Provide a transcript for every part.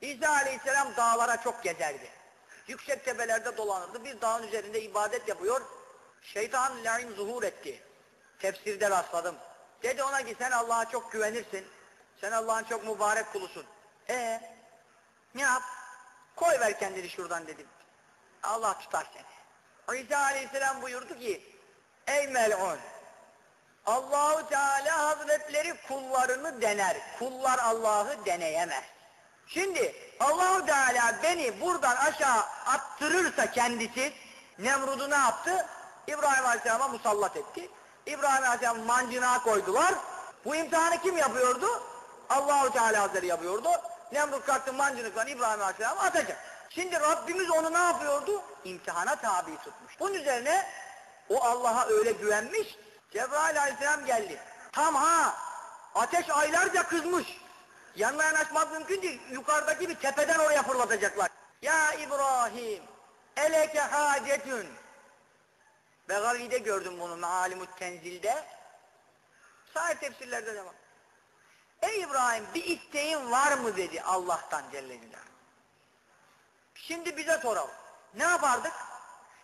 İsa aleyhisselam dağlara çok gezerdi. Yüksek tepelerde dolanırdı. Bir dağın üzerinde ibadet yapıyor. Şeytan lain zuhur etti. Tefsirde rastladım. Dedi ona ki sen Allah'a çok güvenirsin. Sen Allah'ın çok mübarek kulusun. E ne yap? Koy ver kendini şuradan dedim. Allah tutar seni. İsa aleyhisselam buyurdu ki Ey mel'un Allahu Teala Hazretleri kullarını dener. Kullar Allah'ı deneyemez. Şimdi Allahu Teala beni buradan aşağı attırırsa kendisi Nemrud'u ne yaptı? İbrahim Aleyhisselam'a musallat etti. İbrahim Aleyhisselam mancınağa koydular. Bu imtihanı kim yapıyordu? Allahu Teala Hazretleri yapıyordu. Nemrut kalktı mancınıkla İbrahim Aleyhisselam'ı atacak. Şimdi Rabbimiz onu ne yapıyordu? İmtihana tabi tutmuş. Bunun üzerine o Allah'a öyle güvenmiş. Cebrail Aleyhisselam geldi. Tam ha ateş aylarca kızmış. Yanına yanaşmak mümkün değil. Yukarıdaki bir tepeden oraya fırlatacaklar. Ya İbrahim eleke hacetün Begavi'de gördüm bunu Mealimut Tenzil'de. Sahih tefsirlerde de var. Ey İbrahim bir isteğin var mı dedi Allah'tan Celle Celaluhu. Şimdi bize soralım. Ne yapardık?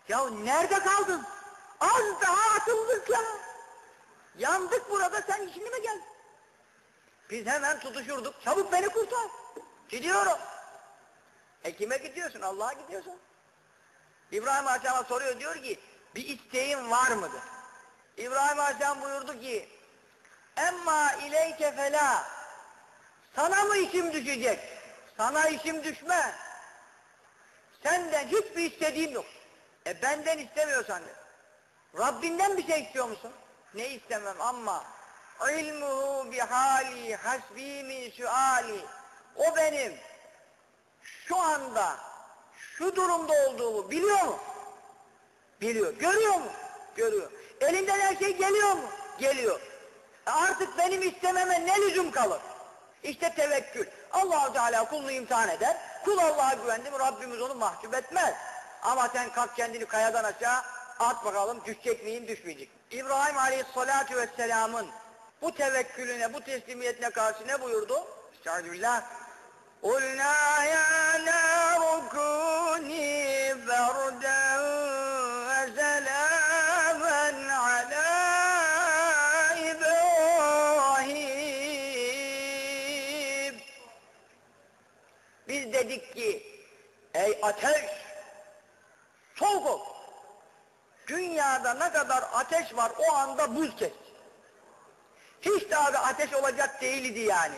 Ya nerede kaldın? Az daha atıldık ya. Yandık burada sen şimdi mi geldin? Biz hemen tutuşurduk. Çabuk beni kurtar. Gidiyorum. E kime gidiyorsun? Allah'a gidiyorsun. İbrahim Aleyhisselam'a soruyor diyor ki bir isteğin var mıdır? İbrahim Aleyhisselam buyurdu ki emma ileyke fela sana mı işim düşecek? Sana işim düşme. Senden hiçbir istediğim yok. E benden istemiyorsan de. Rabbinden bir şey istiyor musun? Ne istemem ama ilmuhu bihali hasbi min suali o benim şu anda şu durumda olduğumu biliyor mu? Biliyor. Görüyor mu? Görüyor. Elinden her şey geliyor mu? Geliyor. E artık benim istememe ne lüzum kalır? İşte tevekkül. allah Teala kulunu imtihan eder. Kul Allah'a güvendi mi Rabbimiz onu mahcup etmez. Ama sen kalk kendini kayadan aşağı at bakalım düşecek miyim düşmeyecek? İbrahim Aleyhisselatü Vesselam'ın bu tevekkülüne, bu teslimiyetine karşı ne buyurdu? Estağfirullah. قُلْنَا يَا نَارُ كُونِي بَرْدًا وَسَلَامًا عَلَى إِبْرَاهِيمَ Biz dedik ki, ey ateş, soğuk ol. Dünyada ne kadar ateş var o anda buz kes. Hiç daha bir ateş olacak değildi yani.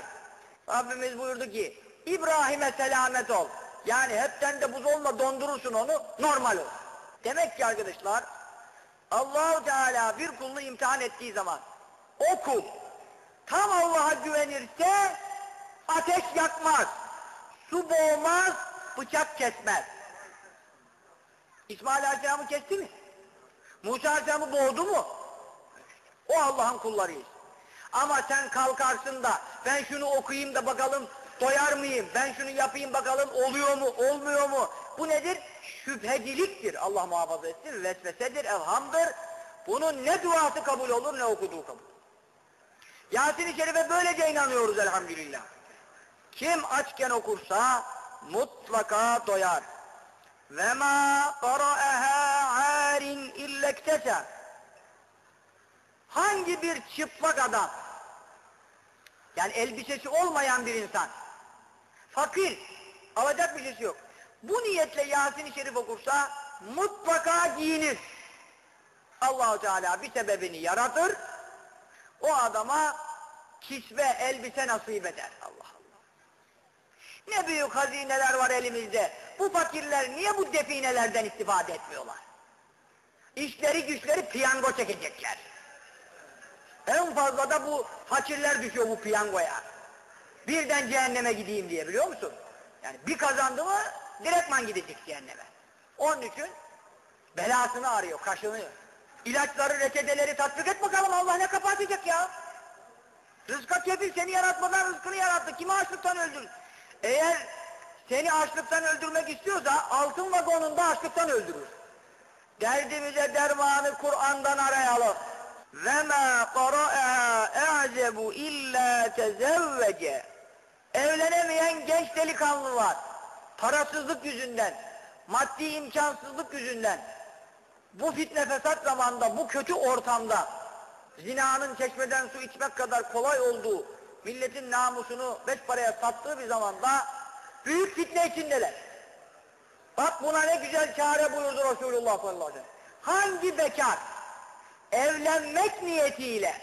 Rabbimiz buyurdu ki, İbrahim'e selamet ol. Yani hepten de buz olma dondurursun onu, normal ol. Demek ki arkadaşlar, Allahu Teala bir kulunu imtihan ettiği zaman, o kul tam Allah'a güvenirse ateş yakmaz, su boğmaz, bıçak kesmez. İsmail Aleyhisselam'ı kesti mi? Musa Aleyhisselam'ı boğdu mu? O Allah'ın kullarıyız. Ama sen kalkarsın da ben şunu okuyayım da bakalım doyar mıyım? Ben şunu yapayım bakalım oluyor mu, olmuyor mu? Bu nedir? Şüpheciliktir. Allah muhafaza etsin. Vesvesedir, evhamdır. Bunun ne duası kabul olur ne okuduğu kabul. Yasin-i Şerif'e böylece inanıyoruz elhamdülillah. Kim açken okursa mutlaka doyar. Ve ma qara'aha arin illektese. Hangi bir çıplak adam yani elbisesi olmayan bir insan fakir alacak bir şeysi yok. Bu niyetle Yasin-i Şerif okursa mutlaka giyinir. Allahu Teala bir sebebini yaratır. O adama kisve, elbise nasip eder. Allah Allah. Ne büyük hazineler var elimizde. Bu fakirler niye bu definelerden istifade etmiyorlar? İşleri güçleri piyango çekecekler. En fazla da bu fakirler düşüyor bu piyangoya. Birden cehenneme gideyim diye biliyor musun? Yani bir kazandı mı direktman gidecek cehenneme. Onun için belasını arıyor, kaşınıyor. İlaçları, reçeteleri tatbik et bakalım Allah ne kapatacak ya? Rızka kefil seni yaratmadan rızkını yarattı. Kimi açlıktan öldür? Eğer seni açlıktan öldürmek istiyorsa altın vagonunda açlıktan öldürür. Derdimize dermanı Kur'an'dan arayalım ve ma qara'aha e'cebu illa tezevvece evlenemeyen genç delikanlı var. Parasızlık yüzünden maddi imkansızlık yüzünden. Bu fitne fesat zamanda bu kötü ortamda zinanın çeşmeden su içmek kadar kolay olduğu milletin namusunu beş paraya sattığı bir zamanda büyük fitne içindeler. Bak buna ne güzel çare buyurdu Resulullah sallallahu aleyhi ve sellem. Hangi bekar evlenmek niyetiyle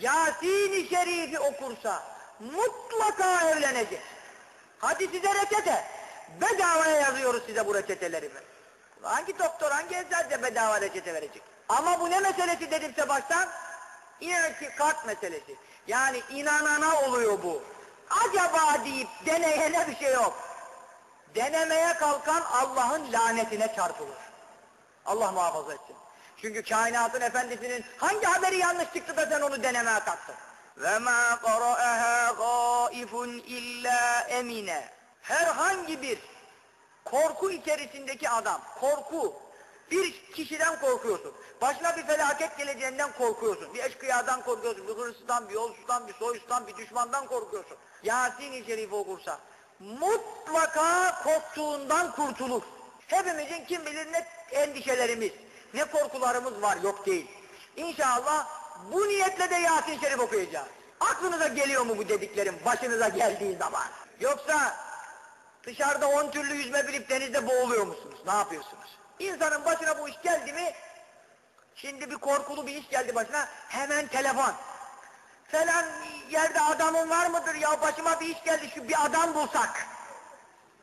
Yasin-i Şerif'i okursa mutlaka evlenecek. Hadi size reçete. Bedavaya yazıyoruz size bu reçeteleri. Hangi doktor, hangi eczacı bedava reçete verecek? Ama bu ne meselesi dedimse baştan? İtikat meselesi. Yani inanana oluyor bu. Acaba deyip deneyene bir şey yok. Denemeye kalkan Allah'ın lanetine çarpılır. Allah muhafaza etsin. Çünkü kainatın efendisinin hangi haberi yanlış çıktı da sen onu denemeye kalktın? Ve ma qara'aha gaifun illa emine. Herhangi bir korku içerisindeki adam, korku, bir kişiden korkuyorsun. Başına bir felaket geleceğinden korkuyorsun. Bir eşkıyadan korkuyorsun, bir hırsızdan, bir yolsuzdan, bir soysuzdan, bir düşmandan korkuyorsun. Yasin-i Şerif okursa mutlaka korktuğundan kurtulur. Hepimizin kim bilir ne endişelerimiz, ne korkularımız var, yok değil. İnşallah bu niyetle de Yasin-i Şerif okuyacağız. Aklınıza geliyor mu bu dediklerim başınıza geldiği zaman? Yoksa dışarıda on türlü yüzme bilip denizde boğuluyor musunuz? Ne yapıyorsunuz? İnsanın başına bu iş geldi mi, şimdi bir korkulu bir iş geldi başına, hemen telefon. Falan yerde adamın var mıdır ya başıma bir iş geldi şu bir adam bulsak.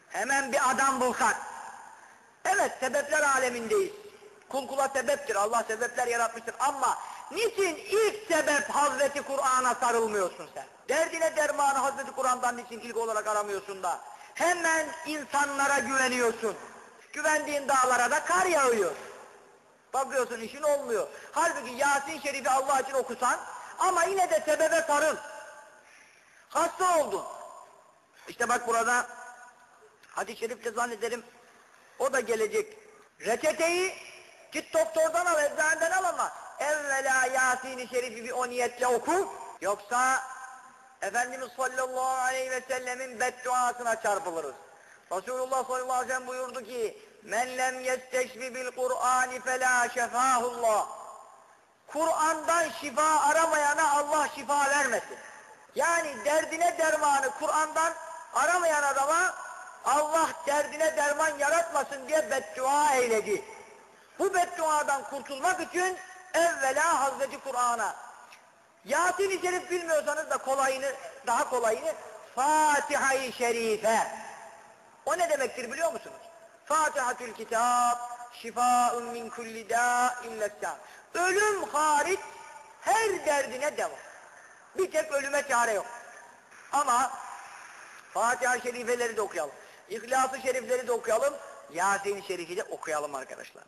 Hemen bir adam bulsak. Evet sebepler alemindeyiz. Kul kula sebeptir. Allah sebepler yaratmıştır. Ama niçin ilk sebep Hazreti Kur'an'a sarılmıyorsun sen? Derdine dermanı Hazreti Kur'an'dan niçin ilk olarak aramıyorsun da? Hemen insanlara güveniyorsun. Güvendiğin dağlara da kar yağıyor. Bakıyorsun işin olmuyor. Halbuki Yasin Şerif'i Allah için okusan ama yine de sebebe sarıl. Hasta oldun. İşte bak burada hadis-i şerifte zannederim o da gelecek. Reçeteyi git doktordan al, eczaneden al ama evvela Yasin-i Şerif'i bir o niyetle oku. Yoksa Efendimiz sallallahu aleyhi ve sellemin bedduasına çarpılırız. Resulullah sallallahu aleyhi ve sellem buyurdu ki Men lem yesteşfi bil Kur'ani felâ şefâhullah Kur'an'dan şifa aramayana Allah şifa vermesin. Yani derdine dermanı Kur'an'dan aramayan adama Allah derdine derman yaratmasın diye beddua eyledi. Bu bedduadan kurtulmak için evvela Hazreti Kur'an'a. Yasin-i Şerif bilmiyorsanız da kolayını, daha kolayını Fatiha-i Şerife. O ne demektir biliyor musunuz? Fatihatül Kitap, şifaun min kulli da illessan. Ölüm hariç her derdine devam. Bir tek ölüme çare yok. Ama Fatiha-i Şerifeleri de okuyalım. İhlas-ı Şerifleri de okuyalım. Yasin-i Şerif'i de okuyalım arkadaşlar.